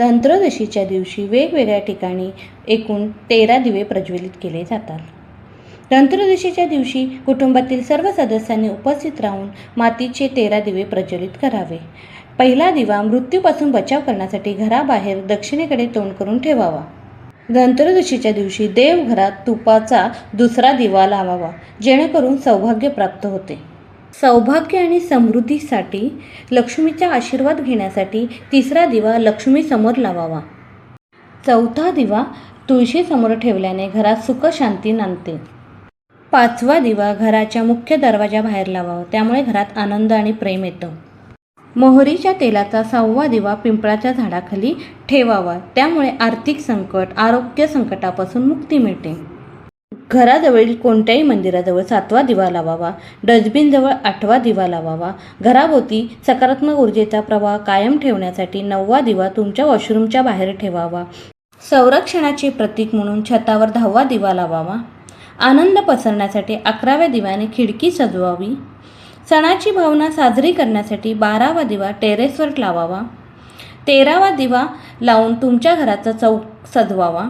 धनत्रयोदशीच्या दिवशी वेगवेगळ्या ठिकाणी एकूण तेरा दिवे प्रज्वलित केले जातात. धनत्रयोदशीच्या दिवशी कुटुंबातील सर्व सदस्यांनी उपस्थित राहून मातीचे तेरा दिवे प्रज्वलित करावे. पहिला दिवा मृत्यूपासून बचाव करण्यासाठी घराबाहेर दक्षिणेकडे तोंड करून ठेवावा. धनत्रयोदशीच्या दिवशी देवघरात तुपाचा दुसरा दिवा लावावा जेणेकरून सौभाग्य प्राप्त होते. सौभाग्य आणि समृद्धीसाठी लक्ष्मीचा आशीर्वाद घेण्यासाठी तिसरा दिवा लक्ष्मीसमोर लावावा. चौथा दिवा तुळशीसमोर ठेवल्याने घरात सुख शांती नांदते. पाचवा दिवा घराच्या मुख्य दरवाजाबाहेर लावावा त्यामुळे घरात आनंद आणि प्रेम येतं. मोहरीच्या तेलाचा सहावा दिवा पिंपळाच्या झाडाखाली ठेवावा त्यामुळे आर्थिक संकट आरोग्य संकटापासून मुक्ती मिळते. घराजवळील कोणत्याही मंदिराजवळ सातवा दिवा लावावा डस्टबिनजवळ आठवा दिवा लावावा घराभोवती सकारात्मक ऊर्जेचा प्रवाह कायम ठेवण्यासाठी नववा दिवा तुमच्या वॉशरूमच्या बाहेर ठेवावा. संरक्षणाचे प्रतीक म्हणून छतावर दहावा दिवा लावावा. आनंद पसरण्यासाठी अकराव्या दिव्याने खिडकी सजवावी. सणाची भावना साजरी करण्यासाठी बारावा दिवा टेरेसवर लावावा. तेरावा दिवा लावून तुमच्या घराचा चौक सजवावा.